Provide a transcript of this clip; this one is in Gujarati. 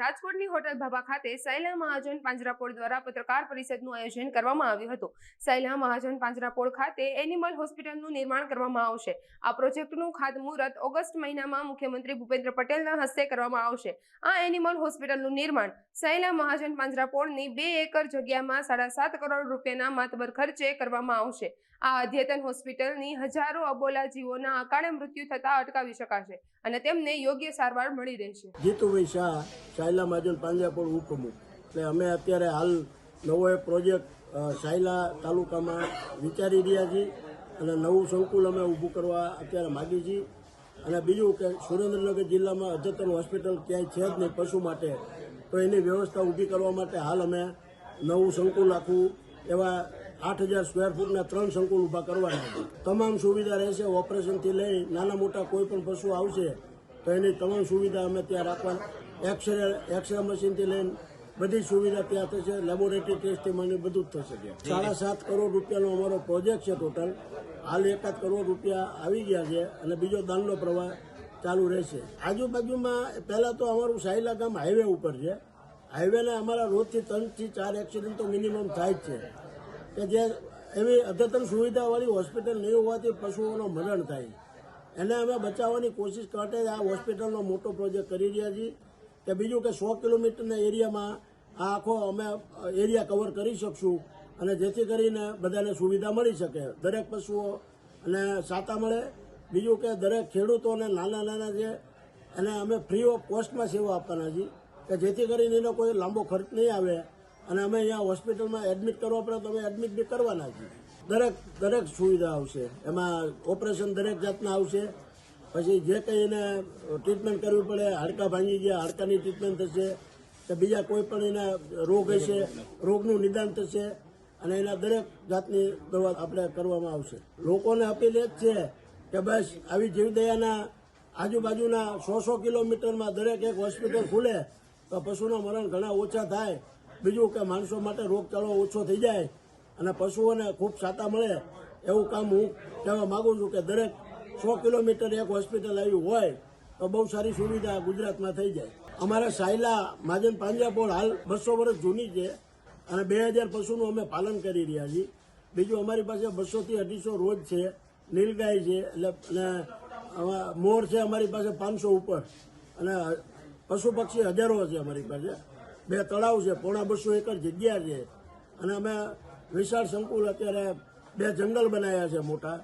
રાજકોટની હોટલ ભાભા ખાતે શૈલા મહાજન પાંજરાપોળ દ્વારા પત્રકાર પરિષદનું આયોજન કરવામાં આવ્યું હતું. શૈલા મહાજન પાંજરાપોળ ખાતે એનિમલ હોસ્પિટલનું નિર્માણ કરવામાં આવશે. આ પ્રોજેક્ટનું ખાતમુહૂર્ત ઓગસ્ટ મહિનામાં મુખ્યમંત્રી ભૂપેન્દ્ર પટેલના હસ્તે કરવામાં આવશે. આ એનિમલ હોસ્પિટલનું નિર્માણ શૈલા મહાજન પાંજરાપોળની બે એકર જગ્યામાં સાડા સાત કરોડ રૂપિયાના માતબર ખર્ચે કરવામાં આવશે. આ અદ્યતન હોસ્પિટલની હજારો અબોલા જીવોના અકાળે મૃત્યુ થતા અટકાવી શકાશે અને તેમને યોગ્ય સારવાર મળી રહેશે. જીતુભાઈ શાહ સાયલા મહાજન પાંજાપોળ ઉપપ્રમુખ એટલે અમે અત્યારે હાલ નવો એક પ્રોજેક્ટ સાયલા તાલુકામાં વિચારી રહ્યા છીએ અને નવું સંકુલ અમે ઊભું કરવા અત્યારે માગીએ છીએ. અને બીજું કે સુરેન્દ્રનગર જિલ્લામાં અદ્યતન હોસ્પિટલ ક્યાંય છે જ નહીં પશુ માટે, તો એની વ્યવસ્થા ઊભી કરવા માટે હાલ અમે નવું સંકુલ આખું, એવા આઠ હજાર સ્ક્વેર ફૂટના ત્રણ સંકુલ ઊભા કરવાના તમામ સુવિધા રહેશે, ઓપરેશનથી લઈ નાના મોટા કોઈ પણ પશુ આવશે, તો એની તમામ સુવિધા અમે ત્યાં રાખવાના. એક્સરે એક્સરે મશીનથી લઈને બધી સુવિધા ત્યાં થશે લેબોરેટરી ટેસ્ટથી મને બધું જ થશે ત્યાં. સાડા સાત કરોડ રૂપિયાનો અમારો પ્રોજેક્ટ છે ટોટલ હાલ એકાદ કરોડ રૂપિયા આવી ગયા છે અને બીજો દાનનો પ્રવાહ ચાલુ રહેશે. આજુબાજુમાં પહેલાં તો અમારું સાયલા ગામ હાઈવે ઉપર છે. હાઈવેને અમારા રોજથી ત્રણથી ચાર એક્સિડન્ટ તો મિનિમમ થાય જ છે. કે જે એવી અદ્યતન સુવિધાવાળી હોસ્પિટલ નહીં હોવાથી પશુઓનો મરણ થાય. એને અમે બચાવવાની કોશિશ કરતા જ આ હોસ્પિટલનો મોટો પ્રોજેક્ટ કરી રહ્યા છીએ. કે બીજું કે સો કિલોમીટરના એરિયામાં આ આખો અમે એરિયા કવર કરી શકશું અને જેથી કરીને બધાને સુવિધા મળી શકે. દરેક પશુઓ અને સાતા મળે. બીજું કે દરેક ખેડૂતોને નાના નાના છે એને અમે ફ્રી ઓફ કોસ્ટમાં સેવા આપવાના છીએ. કે જેથી કરીને એનો કોઈ લાંબો ખર્ચ નહીં આવે અને અમે અહીંયા હોસ્પિટલમાં એડમિટ કરવા પડે તો અમે એડમિટ બી કરવાના છીએ. દરેક દરેક સુવિધા આવશે. એમાં ઓપરેશન દરેક જાતના આવશે. પછી જે કંઈ એને ટ્રીટમેન્ટ કરવી પડે, હાડકાં ભાંગી ગયા, હાડકાની ટ્રીટમેન્ટ થશે, કે બીજા કોઈ પણ એના રોગ હશે, રોગનું નિદાન થશે, અને એના દરેક જાતની દવા આપણે કરવામાં આવશે. લોકોને અપીલ એ જ છે કે બસ આવી જીવદયાના આજુબાજુના સો સો કિલોમીટરમાં દરેક એક હોસ્પિટલ ખુલે, તો પશુના મરણ ઘણા ઓછા થાય. બીજું કે માણસો માટે રોગચાળો ઓછો થઈ જાય, અને પશુઓને ખૂબ સાતા મળે. એવું કામ હું કહેવા માગું છું કે દરેક સો કિલોમીટર એક હોસ્પિટલ આવી હોય, તો બહુ સારી સુવિધા ગુજરાતમાં થઈ જાય. અમારા સાયલા માજન પાંજરાપોળ હાલ બસો વર્ષ જૂની છે અને બે હજાર પશુનું અમે પાલન કરી રહ્યા છીએ. બીજું અમારી પાસે બસોથી અઢીસો રોજ છે, નીલગાય છે, એટલે મોર છે અમારી પાસે પાંચસો ઉપર. અને પશુ પક્ષી હજારો છે અમારી પાસે. બે તળાવ છે, પોણા બસો એકર જગ્યા છે. અને અમે વિશાળ સંકુલ અત્યારે બે જંગલ બનાવ્યા છે મોટા.